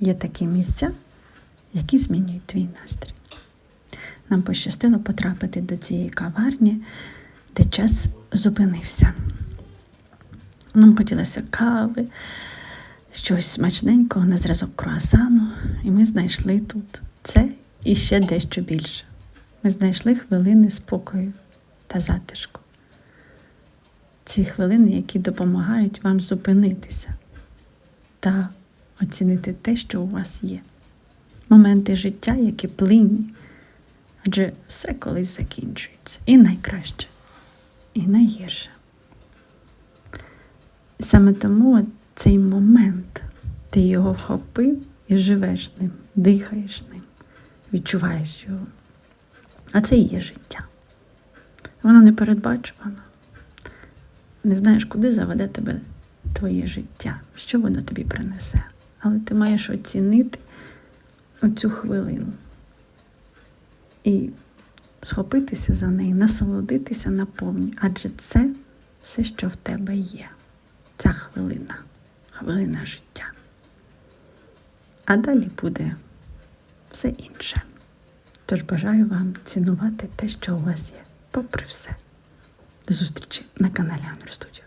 є такі місця, які змінюють твій настрій. Нам пощастило потрапити до цієї каварні, де час зупинився. Нам хотілося кави, щось смачненького на зразок круасану, і ми знайшли тут це і ще дещо більше. Ми знайшли хвилини спокою та затишку. Ці хвилини, які допомагають вам зупинитися та оцінити те, що у вас є. Моменти життя, які плинні, адже все колись закінчується. І найкраще, і найгірше. Саме тому цей момент ти його вхопив і живеш ним, дихаєш ним, відчуваєш його. А це і є життя. Воно не передбачувано. Не знаєш, куди заведе тебе твоє життя, що воно тобі принесе. Але ти маєш оцінити оцю хвилину і схопитися за неї, насолодитися наповні, адже це все, що в тебе є. Ця хвилина, хвилина життя. А далі буде все інше. Тож бажаю вам цінувати те, що у вас є, попри все. До зустрічі на каналі Анр Студіо.